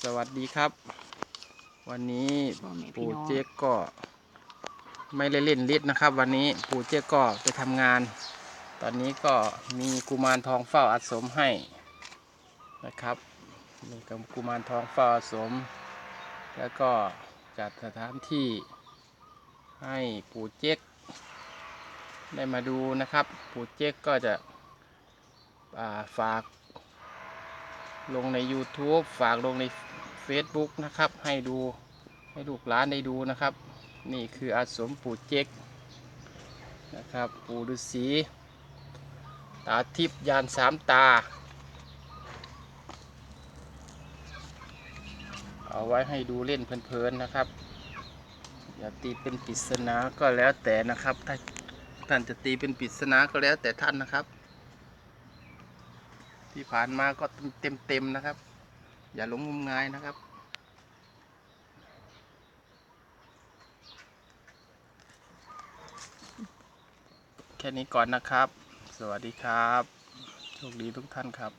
สวัสดีครับ วันนี้ปู่เจ๊กก็ไม่ได้เล่นลิดนะครับ วันนี้ปู่เจ๊กก็ไปทำงาน ตอนนี้ก็มีกุมารทองเฝ้าอาสมให้นะครับมีกุมารทองเฝ้าอาสม แล้วก็จัดสถานที่ให้ปู่เจ๊กได้มาดูนะครับ ปู่เจ๊กก็จะฝาก ลงใน YouTube ฝากลงใน Facebook นะครับ ให้ดูให้ลูกหลานได้ดูนะครับ นี่คืออาสมปู่เจ๊กนะครับ ปู่ฤาษีตาทิพย์ยานสามตา เอาไว้ให้ดูเล่นเพลินๆนะครับ อย่าตีเป็นปริศนาก็แล้วแต่นะครับ ถ้าท่านจะตีเป็นปริศนาก็แล้วแต่ท่านนะครับ ที่ผ่านมาก็เต็มเต็มๆนะครับ อย่าหลงงมงายนะครับ แค่นี้ก่อนนะครับ สวัสดีครับ โชคดีทุกท่านครับ